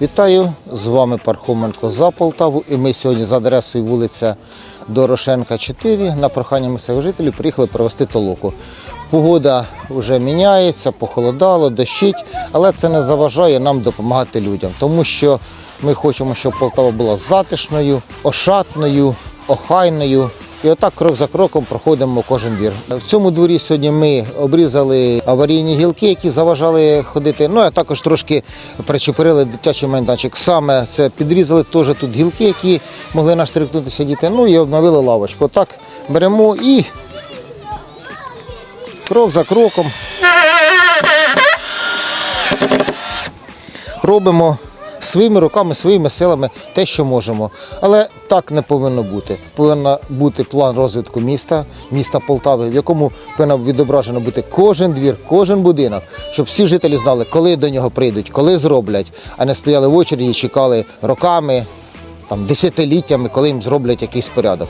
Вітаю! З вами Пархоменко за Полтаву. І ми сьогодні за адресою вулиця Дорошенка 4 на прохання місцевих жителів приїхали провести толоку. Погода вже міняється, похолодало, дощить, але це не заважає нам допомагати людям, тому що ми хочемо, щоб Полтава була затишною, ошатною, охайною. І отак крок за кроком проходимо кожен двір. В цьому дворі сьогодні ми обрізали аварійні гілки, які заважали ходити. Ну а також трошки причепурили дитячий майданчик. Саме це підрізали теж тут гілки, які могли наштрикнутися діти. Ну і обновили лавочку. Так беремо і крок за кроком робимо своїми руками, своїми силами те, що можемо. Але так не повинно бути. Повинен бути план розвитку міста, міста Полтави, в якому повинно відображено бути кожен двір, кожен будинок, щоб всі жителі знали, коли до нього прийдуть, коли зроблять, а не стояли в очереді і чекали роками, там, десятиліттями, коли їм зроблять якийсь порядок.